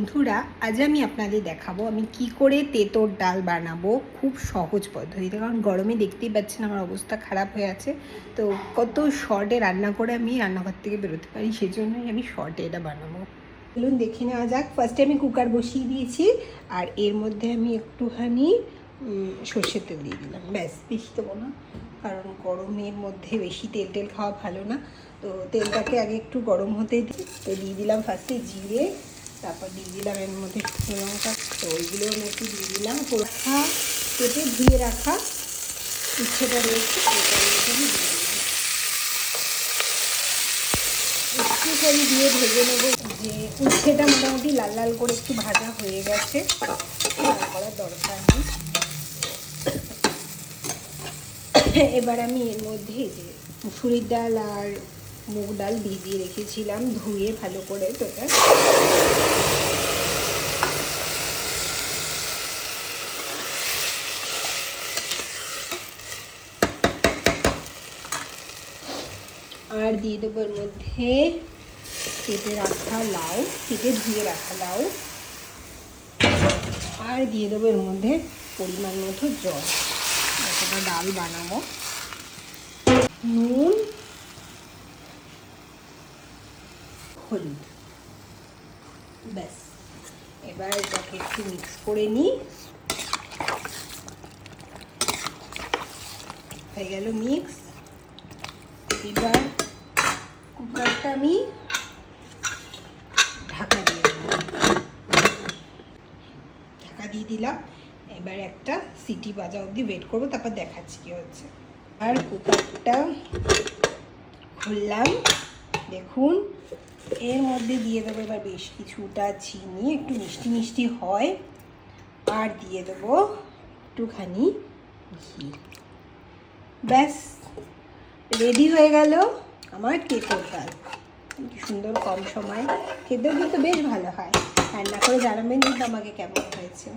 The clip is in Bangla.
বন্ধুরা, আজ আমি আপনাদের দেখাবো আমি কি করে তেঁতোর ডাল বানাবো খুব সহজ পদ্ধতিতে। কারণ গরমে দেখতেই পাচ্ছেন আমার অবস্থা খারাপ হয়ে আছে। তো কত শর্টে রান্না করে আমি রান্নাঘর থেকে বেরোতে পারি, সেজন্যই আমি শর্টে এটা বানাবো। চলুন দেখে নেওয়া যাক। ফার্স্টে আমি কুকার বসিয়ে দিয়েছি, আর এর মধ্যে আমি একটুখানি সর্ষের তেল দিয়ে দিলাম। ব্যাস, বেশি দেবো না, কারণ গরমের মধ্যে বেশি তেল টেল খাওয়া ভালো না। তো তেলটাকে আগে একটু গরম হতে দিই তো দিয়ে দিলাম ফার্স্টে জিরে তারপর দিয়ে দিলাম এর মধ্যে লঙ্কা। তো ওইগুলো আমি একটু দিয়ে দিলাম। রাখা কেটে ধুয়ে রাখা উচ্ছেটা রয়েছে একটুখানি দিয়ে ভেজে নেব। যে উচ্ছেটা মোটামুটি লাল লাল করে একটু ভাজা হয়ে গেছে করার দরকার নেই। এবার আমি এর মধ্যে যে মুসুরির ডাল আর মুগ ডাল ভিজিয়ে রেখেছিলাম ধুয়ে ভালো করে তো এটা। আর দিয়ে দেবো এর মধ্যে কেটে রাখা লাউ, কেটে ধুয়ে রাখা লাউ। আর দিয়ে দেবো এর মধ্যে পরিমাণ মতো জল। এতটা ডাল বানাবো। নুন হলুদ ব্যাস, এবার এটাকে একটু মিক্স করে নিই। হয়ে গেল মিক্স এবার কুকারটা আমি ঢাকা দিয়ে ঢাকা দিয়ে দিলাম। এবার একটা সিটি বাজা অবধি ওয়েট করব, তারপর দেখাচ্ছি কি হচ্ছে। আর কুকারটা খুললাম। দেখুন, এর মধ্যে দিয়ে দেবো এবার বেশ কিছুটা চিনি, একটু মিষ্টি মিষ্টি হয়, আর দিয়ে দেবো একটুখানি ঘি। ব্যাস রেডি হয়ে গেল আমার তেঁতোর ডাল। সুন্দর কম সময়। খেতেও কিন্তু বেশ ভালো হয়। রান্না করে জানাবেন কিন্তু আমাকে কেমন হয়েছে।